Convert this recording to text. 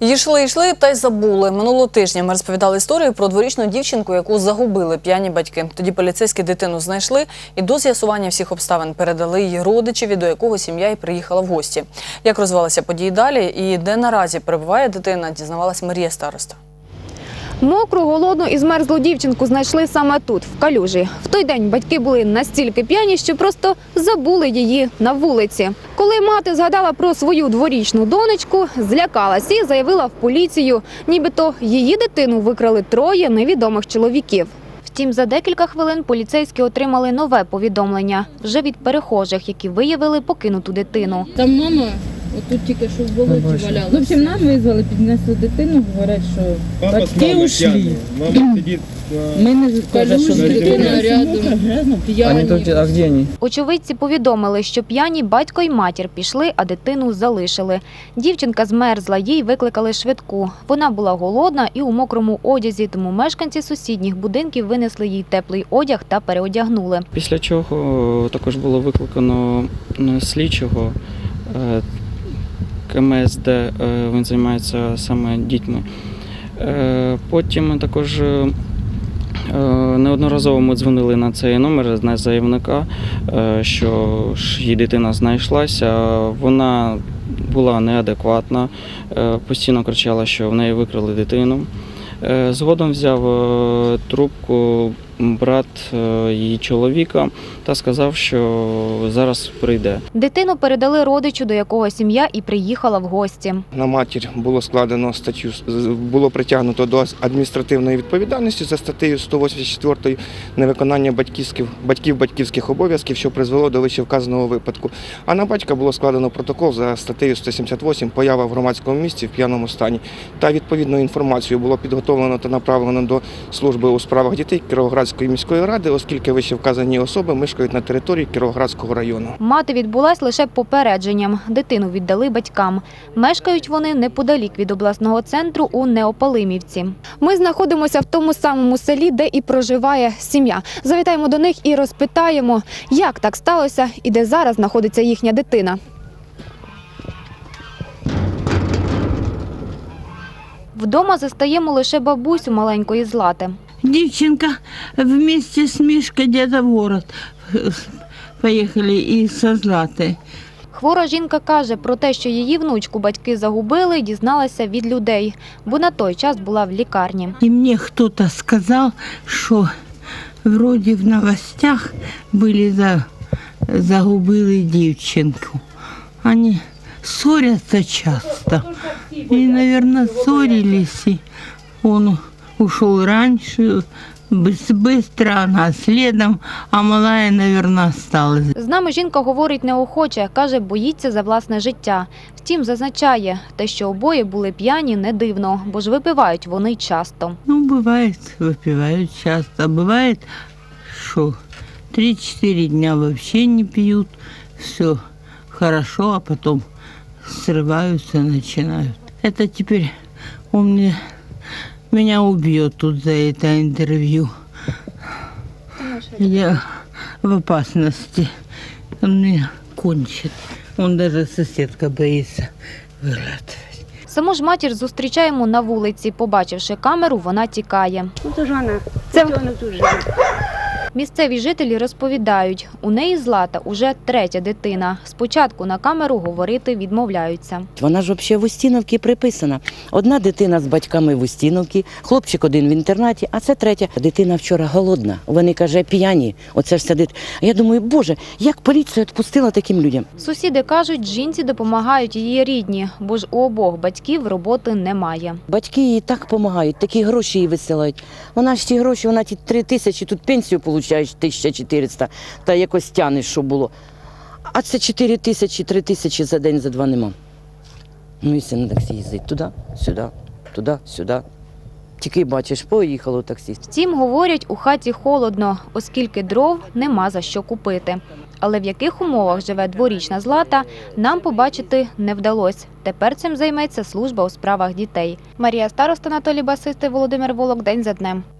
Йшли, йшли та й забули. Минулого тижня ми розповідали історію про дворічну дівчинку, яку загубили п'яні батьки. Тоді поліцейські дитину знайшли і до з'ясування всіх обставин передали її родичеві, до якого сім'я і приїхала в гості. Як розвивалися події далі і де наразі перебуває дитина, дізнавалась Марія Староста. Мокру, голодну і змерзлу дівчинку знайшли саме тут, в калюжі. В той день батьки були настільки п'яні, що просто забули її на вулиці. Коли мати згадала про свою дворічну донечку, злякалась і заявила в поліцію, нібито її дитину викрали троє невідомих чоловіків. Втім, за декілька хвилин поліцейські отримали нове повідомлення вже від перехожих, які виявили покинуту дитину. Там мама отут тільки що в болоті валялася. В общем, нам визвали, піднесли дитину, говорять, що Папа батьки ушли. пьяные. Мама сидит Ми не каже, що Калюжі, дитина дитина рядом Они п'яні. тут, а где они? Очевидці повідомили, що п'яні батько й матір пішли, а дитину залишили. Дівчинка змерзла, їй викликали швидку. Вона була голодна і у мокрому одязі, тому мешканці сусідніх будинків винесли їй теплий одяг та переодягнули. Після чого також було викликано е, слідчого е, КМСД, е, він займається саме дітьми. Е, Потім також е, неодноразово ми дзвонили на цей номер на заявника, що її дитина знайшлася. Вона була неадекватна, постійно кричала, що в неї викрали дитину. Згодом взяв трубку брат е, її чоловіка та сказав, що зараз прийде. Дитину передали родичу, до якого сім'я і приїхала в гості. На матір було складено статтю, з- було притягнуто до адміністративної відповідальності за статтею 184 невиконання батьківських батьків батьківських обов'язків, що призвело до вищевказаного випадку. А на батька було складено протокол за статтею 178 поява в громадському місці в п'яному стані. Та відповідну інформацію було підготовлено та направлено до служби у справах дітей Кіровоградської міської ради, оскільки вищевказані особи мешкають на території Кіровоградського району. Мати відбулась лише попередженням. Дитину віддали батькам. Мешкають вони неподалік від обласного центру у Неопалимівці. Ми знаходимося в тому самому селі, де і проживає сім'я. Завітаємо до них і розпитаємо, як так сталося і де зараз знаходиться їхня дитина. Вдома застаємо лише бабусю маленької злати. Девчонка вместе с Мишкой где-то в город э, поехали и со Златой. Хвора жінка каже про те, що її внучку батьки загубили, дізналася від людей, бо на той час була в лікарні. И мне кто-то сказал, что вроде в новостях были за, загубили девчонку. Они ссорятся часто. Ссорились. И он ушел раньше, быс- быстро, она следом, а малая, наверное, осталась. З нами жінка говорить неохоче, каже, боїться за власне життя. Втім, зазначає, те, що обоє були п'яні, не дивно, бо ж випивають вони часто. Ну, бывает, выпивают часто. А бывает, что 3-4 дня вообще не пьют, все хорошо, а потом срываются, начинают. Это теперь он мне, меня убьет тут за это интервью. Я в опасности. Он меня кончит. Он даже соседка боится вырвать. Саму ж матір зустрічаємо на вулиці. Побачивши камеру, вона тікає. Ну, то ж вона. Це Це вона тут живе. Місцеві жителі розповідають, у неї злата уже третя дитина. Спочатку на камеру говорити відмовляються. Вона ж взагалі в Устіновці приписана. Одна дитина з батьками в Устіновці, хлопчик один в інтернаті, а це третя. Дитина вчора голодна. Вони каже, п'яні. Оце все дит. Я думаю, боже, як поліція відпустила таким людям? Сусіди кажуть, жінці допомагають її рідні, бо ж у обох батьків роботи немає. Батьки їй так допомагають, такі гроші їй висилають. Вона ж ті гроші, вона ті три тисячі, тут пенсію получаєш 1400, та якось тянеш, що було. А це 4 тисячі, 3 тисячі за день, за два нема. Ну і все на таксі їздить туди, сюди, туди, сюди. Тільки бачиш, поїхало таксі. Втім, говорять, у хаті холодно, оскільки дров нема за що купити. Але в яких умовах живе дворічна злата, нам побачити не вдалося. Тепер цим займеться служба у справах дітей. Марія Староста, Анатолій Басистий, Володимир Волок. День за днем.